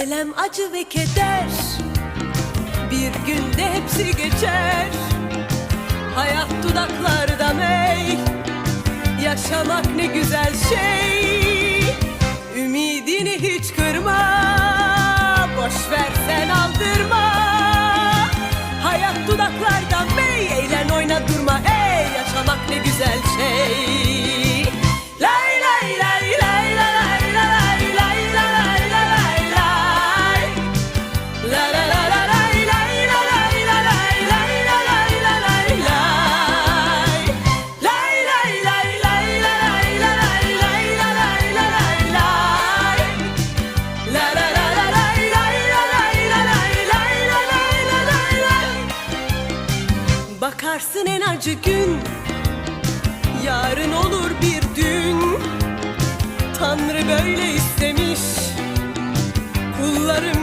Elem acı ve keder. Bir günde hepsi geçer. Hayat dudaklarda mey. Yaşamak ne güzel şey. Ümidini hiç kırma. Boş ver sen aldırma. Hayat dudaklarda mey Bakarsın en acı gün. Yarın olur bir dün Tanrı böyle istemiş. Kullarım